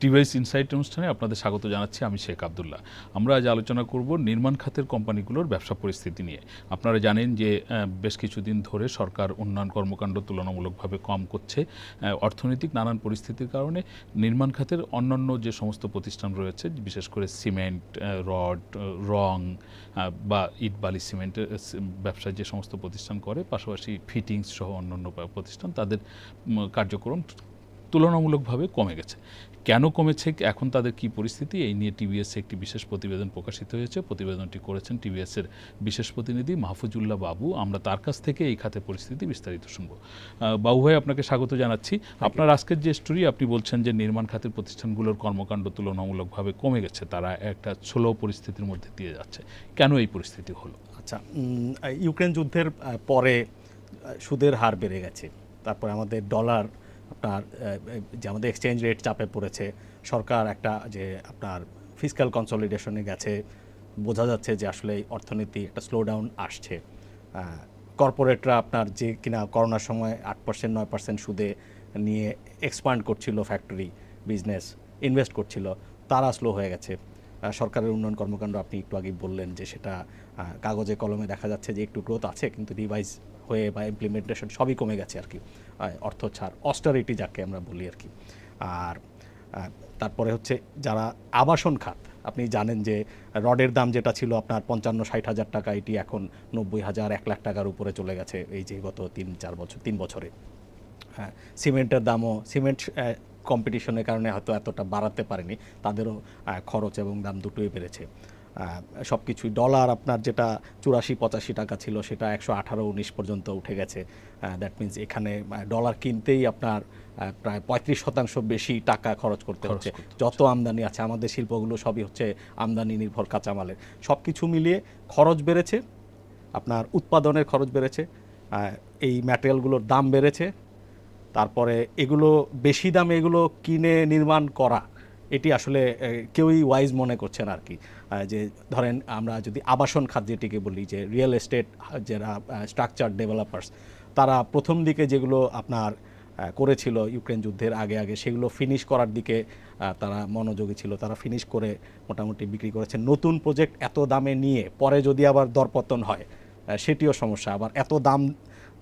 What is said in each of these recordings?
টিভাইস insight অনুষ্ঠানে আপনাদের স্বাগত জানাচ্ছি, আমি শেখ আবদুল্লাহ। আমরা আজ আলোচনা করব নির্মাণ খাতের কোম্পানিগুলোর ব্যবসা পরিস্থিতি নিয়ে। আপনারা জানেন যে বেশ কিছুদিন ধরে সরকার উন্নয়ন কর্মকাণ্ড তুলনামূলকভাবে কম করছে। অর্থনৈতিক নানান পরিস্থিতির কারণে নির্মাণ খাতের অন্যান্য যে সমস্ত প্রতিষ্ঠান রয়েছে, বিশেষ করে সিমেন্ট রড রং বা ইট বালি সিমেন্টের ব্যবসায় যে সমস্ত প্রতিষ্ঠান করে, পাশাপাশি ফিটিংস সহ অন্যান্য প্রতিষ্ঠান, তাদের কার্যক্রম তুলনামূলকভাবে কমে গেছে। কেন কমেছে এখন তাদের কি পরিস্থিতি এই নিয়ে টিভিএস একটি বিশেষ প্রতিবেদন প্রকাশিত হয়েছে। প্রতিবেদনটি করেছেন টিভিএস এর বিশেষ প্রতিনিধি মাহফুজুল্লাহ বাবু। আমরা তার কাছ থেকে এই খাতে পরিস্থিতি বিস্তারিত শুনব। বাবু ভাই আপনাকে স্বাগত জানাচ্ছি। আপনার আজকের যে স্টোরি আপনি বলছেন যে নির্মাণ খাতের প্রতিষ্ঠানগুলোর কর্মকাণ্ড তুলনামূলকভাবে কমে গেছে। তারা একটা স্লো পরিস্থিতির মধ্যে দিয়ে যাচ্ছে। কেন এই পরিস্থিতি হলো? আচ্ছা ইউক্রেন যুদ্ধের পরে সুদের হার বেড়ে গেছে। তারপরে আমাদের ডলার আপনার যে আমাদের এক্সচেঞ্জ রেট চাপে পড়েছে, সরকার একটা যে আপনার ফিজিক্যাল কনসলিডেশনে গেছে, বোঝা যাচ্ছে যে আসলে অর্থনীতি একটা স্লো ডাউন আসছে কর্পোরেটরা আপনার যে কিনা করোনার সময় আট পার্সেন্ট নয় পার্সেন্ট সুদে নিয়ে এক্সপান্ড করছিল ফ্যাক্টরি বিজনেস ইনভেস্ট করছিল, তারা স্লো হয়ে গেছে। সরকারের উন্নয়ন কর্মকাণ্ড আপনি একটু আগে বললেন যে সেটা কাগজে, কলমে দেখা যাচ্ছে যে একটু গ্রোথ আছে, কিন্তু রিভাইজ হয়ে বা ইমপ্লিমেন্টেশন সবই কমে গেছে আর কি। অর্থ ছাড় অস্টারিটি যাকে আমরা বলি আর কি। আর তারপরে হচ্ছে যারা আবাসন খাত, আপনি জানেন যে রডের দাম যেটা ছিল আপনার পঞ্চান্ন, ষাট হাজার টাকা, এটি এখন নব্বই হাজার, এক লাখ টাকার উপরে চলে গেছে এই যে গত তিন, চার বছর, তিন বছরে। হ্যাঁ সিমেন্টের দামও, সিমেন্ট কম্পিটিশনের কারণে হয়তো এতটা বাড়াতে পারেনি। তাদেরও খরচ এবং দাম দুটোই বেড়েছে। সব কিছুই ডলার আপনার যেটা চুরাশি পঁচাশি টাকা ছিল সেটা একশো আঠারো উনিশ পর্যন্ত উঠে গেছে। দ্যাট মিন্স এখানে ডলার কিনতেই আপনার প্রায় পঁয়ত্রিশ শতাংশ বেশি টাকা খরচ করতে হচ্ছে। যত আমদানি আছে আমাদের শিল্পগুলো সবই হচ্ছে আমদানি নির্ভর কাঁচামালের। সব কিছু মিলিয়ে খরচ বেড়েছে আপনার উৎপাদনের খরচ বেড়েছে এই ম্যাটেরিয়ালগুলোর দাম বেড়েছে। তারপরে এগুলো, বেশি দামে এগুলো কিনে নির্মাণ করা, এটি আসলে কেউই ওয়াইজ মনে করছেন আর কি যে ধরেন আমরা যদি আবাসন খাত যেটিকে বলি, যে রিয়েল এস্টেট যারা স্ট্রাকচার ডেভেলপার্স তারা প্রথম দিকে যেগুলো আপনার করেছিল ইউক্রেন যুদ্ধের আগে আগে সেগুলো ফিনিশ করার দিকে তারা মনোযোগী ছিল। তারা ফিনিশ করে মোটামুটি বিক্রি করেছে। নতুন প্রজেক্ট এত দামে নিয়ে, পরে যদি আবার দরপতন হয় সেটিও সমস্যা। আবার এত দাম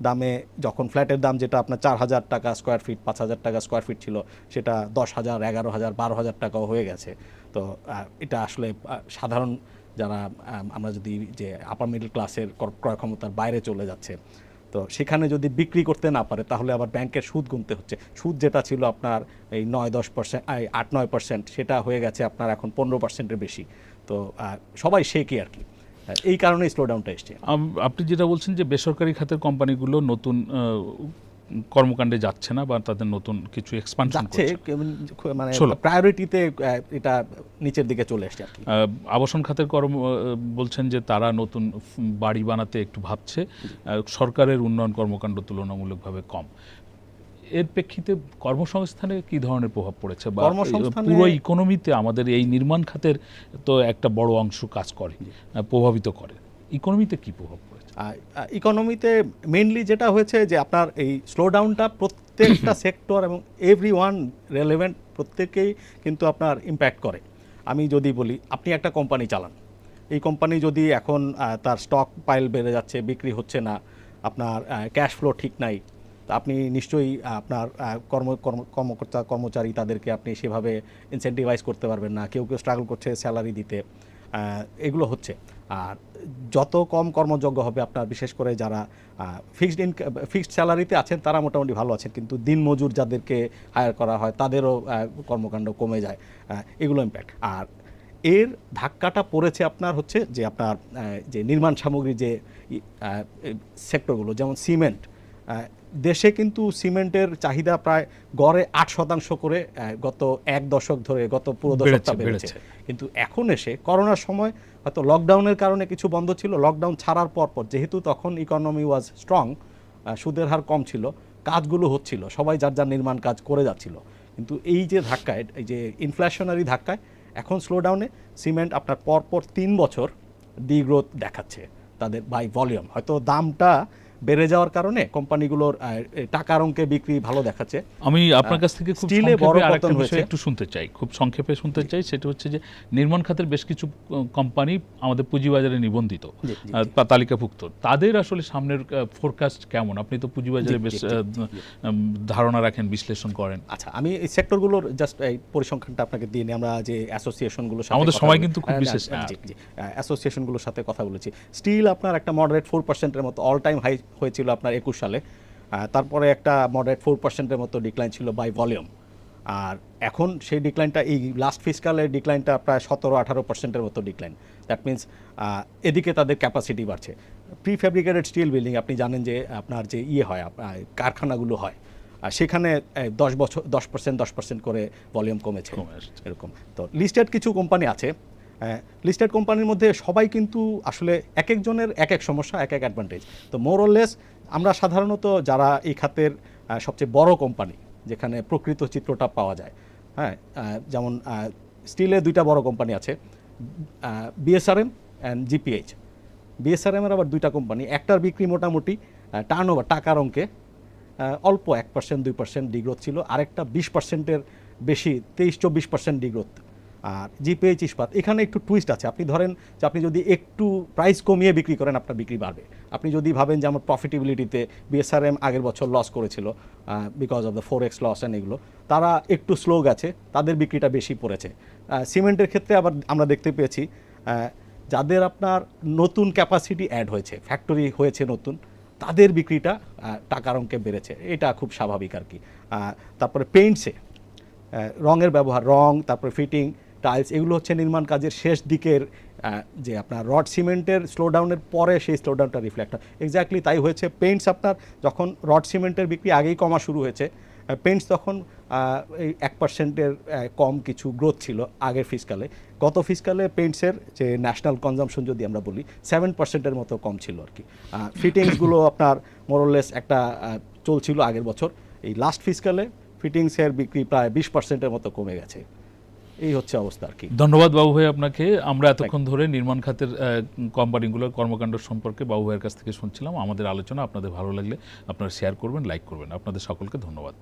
দামে যখন ফ্ল্যাটের দাম যেটা আপনার চার হাজার টাকা স্কোয়ার ফিট পাঁচ হাজার টাকা স্কোয়ার ফিট ছিল, সেটা দশ হাজার, এগারো হাজার, বারো হাজার টাকাও হয়ে গেছে। তো এটা আসলে সাধারণ যারা আমরা যদি যে আপার মিডল ক্লাসের কর- ক্রয় ক্ষমতার বাইরে চলে যাচ্ছে, তো সেখানে যদি বিক্রি করতে না পারে, তাহলে আবার ব্যাংকের সুদ গুনতে হচ্ছে। সুদ যেটা ছিল আপনার এই নয় দশ পার্সেন্ট আট, নয় পার্সেন্ট সেটা হয়ে গেছে আপনার এখন পনেরো পার্সেন্টের বেশি। তো সবাই শেখি আর কি? আহ, এই কারণেই স্লোডাউনটা এসছে। আপনি যেটা বলছেন যে বেসরকারি খাতের কোম্পানিগুলো নতুন কর্মকাণ্ডে যাচ্ছে না বা তাদের নতুন কিছু এক্সপানশন যাচ্ছে মানে প্রায়োরিটিতে এটা নিচের দিকে চলে আসছে আবাসন খাতের কর্ম বলছেন যে তারা নতুন বাড়ি বানাতে একটু ভাবছে। সরকারের উন্নয়ন কর্মকাণ্ড তুলনামূলকভাবে কম। এর প্রেক্ষিতে কর্মসংস্থানে কি ধরনের প্রভাব পড়েছে? বা কর্মসংস্থানে- পুরো ইকোনমিতে আমাদের এই নির্মাণ খাতের তো একটা বড় অংশ কাজ করে প্রভাবিত করে। ইকোনমিতে কি প্রভাব পড়েছে? ইকোনমিতে মেইনলি যেটা হয়েছে যে আপনার এই স্লোডাউনটা প্রত্যেকটা সেক্টর এবং এভরি ওয়ান রেলেভেন্ট প্রত্যেকেই কিন্তু আপনার ইম্প্যাক্ট করে। আমি যদি বলি আপনি একটা কোম্পানি চালান। এই কোম্পানি যদি এখন তার স্টক পাইল বেড়ে যাচ্ছে বিক্রি হচ্ছে না আপনার ক্যাশ ফ্লো ঠিক নাই আপনি নিশ্চয়ই আপনার কর্ম, কর্ম- কর্মকর্তা, কর্মচারী তাদেরকে আপনি সেভাবে ইনসেন্টিভাইজ করতে পারবেন না। কেউ কেউ স্ট্রাগল করছে স্যালারি দিতে। এগুলো হচ্ছে। আর যত কম কর্মযোগ্য হবে আপনার, বিশেষ করে যারা ফিক্সড ইন ফিক্সড স্যালারিতে আছেন, তারা মোটামুটি ভালো আছেন। কিন্তু দিনমজুর যাদেরকে হায়ার করা হয়, তাদেরও কর্মকাণ্ড কমে যায়। এগুলো ইম্প্যাক্ট আর এর ধাক্কাটা পড়েছে আপনার হচ্ছে যে আপনার যে নির্মাণ সামগ্রী যে সেক্টরগুলো যেমন সিমেন্ট দেশে কিন্তু সিমেন্টের চাহিদা প্রায় গড়ে আট শতাংশ করে গত এক দশক ধরে গত পুরো দশকটা বেড়েছে। কিন্তু এখন এসে করোনার সময় হয়তো লকডাউনের কারণে কিছু বন্ধ ছিল লকডাউন ছাড়ার পর পর যেহেতু তখন ইকোনমি ওয়াজ স্ট্রং সুদের হার কম ছিল কাজগুলো হচ্ছিল সবাই যার যার নির্মাণ কাজ করে যাচ্ছিল। কিন্তু এই যে ধাক্কায় এই যে ইনফ্লেশনারি ধাক্কায় এখন স্লোডাউনে সিমেন্ট আপনার পরপর তিন বছর ডিগ্রোথ দেখাচ্ছে তাদের বাই ভলিউম হয়তো দামটা বেড়ে যাওয়ার কারণে কোম্পানিগুলোর টাকার অঙ্কে বিক্রি ভালো দেখাচ্ছে। আমি আপনার কাছ থেকে খুব বড় পতন হয়েছে। একটু শুনতে চাই খুব সংক্ষেপে শুনতে চাই সেটা হচ্ছে যে নির্মাণ খাতের বেশ কিছু কোম্পানি আমাদের পুঁজিবাজারে নিবন্ধিত তালিকাভুক্ত। তাদের আসলে সামনের ফোরকাস্ট কেমন? আপনি তো পুঁজিবাজারে বেশ ধারণা রাখেন বিশ্লেষণ করেন। আচ্ছা আমি এই সেক্টরগুলোর জাস্ট এই পরিসংখ্যানটা আপনাকে দিয়ে নিই আমরা যে অ্যাসোসিয়েশনগুলোর সাথে আমাদের সময় কিন্তু খুব বিশেষ অ্যাসোসিয়েশনগুলোর সাথে কথা বলেছি। স্টিল আপনার একটা মডারেট ফোর পার্সেন্টের মতো অল টাইম হাই হয়েছিল আপনার একুশ সালে। তারপরে একটা মডারেট ফোর পার্সেন্টের মতো ডিক্লাইন ছিল বাই ভলিউম আর এখন সেই ডিক্লাইনটা এই লাস্ট ফিসকালের ডিক্লাইনটা প্রায় সতেরো আঠারো পার্সেন্টের মতো ডিক্লাইন দ্যাট মিনস এদিকে তাদের ক্যাপাসিটি বাড়ছে। প্রি ফ্যাব্রিকেটেড স্টিল বিল্ডিং আপনি জানেন যে আপনার যে ইয়ে হয় কারখানাগুলো হয় আর সেখানে দশ বছর দশ পার্সেন্ট দশ পার্সেন্ট করে ভলিউম কমেছে। কমে এরকম। তো লিস্টেড কিছু কোম্পানি আছে লিস্টেড কোম্পানির মধ্যে সবাই কিন্তু আসলে এক একজনের এক এক সমস্যা এক এক অ্যাডভান্টেজ তো মোরলেস আমরা সাধারণত যারা এই খাতের সবচেয়ে বড় কোম্পানি যেখানে প্রকৃত চিত্রটা পাওয়া যায় হ্যাঁ যেমন স্টিলে দুইটা বড় কোম্পানি আছে বিএসআরএম অ্যান্ড জিপিএইচ বিএসআরএম এর আবার দুইটা কোম্পানি একটার বিক্রি মোটামুটি টার্ন ওভার টাকার অঙ্কে অল্প এক পার্সেন্ট দুই পার্সেন্ট ডিগ্রোথ ছিল, আরেকটা বিশ পার্সেন্টের বেশি, তেইশ, চব্বিশ পার্সেন্ট ডিগ্রোথ আর জিপিএইচ ইস্পাত এখানে একটু টুইস্ট আছে। আপনি ধরেন যে আপনি যদি একটু প্রাইস কমিয়ে বিক্রি করেন, আপনার বিক্রি বাড়বে। আপনি যদি ভাবেন যে আমার প্রফিটেবিলিটিতে বিএসআরএম আগের বছর লস করেছিল because of the forex loss and এগুলো, তারা একটু স্লো গেছে, তাদের বিক্রিটা বেশি পড়েছে। সিমেন্টের ক্ষেত্রে আবার আমরা দেখতে পেয়েছি যাদের আপনার নতুন ক্যাপাসিটি অ্যাড হয়েছে ফ্যাক্টরি হয়েছে নতুন, তাদের বিক্রিটা টাকার অঙ্কে বেড়েছে। এটা খুব স্বাভাবিক আর কি। তারপরে পেইন্টসে রঙের ব্যবহার, রং, তারপরে ফিটিং টাইলস এগুলো হচ্ছে নির্মাণ কাজের শেষ দিকের যে আপনার রড সিমেন্টের স্লোডাউনের পরে সেই স্লোডাউনটা রিফ্লেক্ট হয়। এক্স্যাক্টলি তাই হয়েছে। পেইন্টস আপনার যখন রড সিমেন্টের বিক্রি আগেই কমা শুরু হয়েছে পেইন্টস তখন এই এক পার্সেন্টের কম কিছু গ্রোথ ছিল আগের ফিসকালে গত ফিসকালে পেইন্টসের যে ন্যাশনাল কনজামশন যদি আমরা বলি সেভেন পার্সেন্টের মতো কম ছিল আর কি ফিটিংসগুলো আপনার মোরলেস একটা চলছিল আগের বছর। এই লাস্ট ফিসকালে ফিটিংসের বিক্রি প্রায় বিশ পার্সেন্টের মতো কমে গেছে। এই হচ্ছে অবস্থা আর কি। ধন্যবাদ বাবু ভাই আপনাকে। আমরা এতক্ষণ ধরে নির্মাণ খাতের কোম্পানিগুলোর কর্মকাণ্ড সম্পর্কে বাবু ভাইয়ের কাছ থেকে শুনছিলাম। আমাদের আলোচনা আপনাদের ভালো লাগলে আপনারা শেয়ার করবেন লাইক করবেন। আপনাদের সকলকে ধন্যবাদ।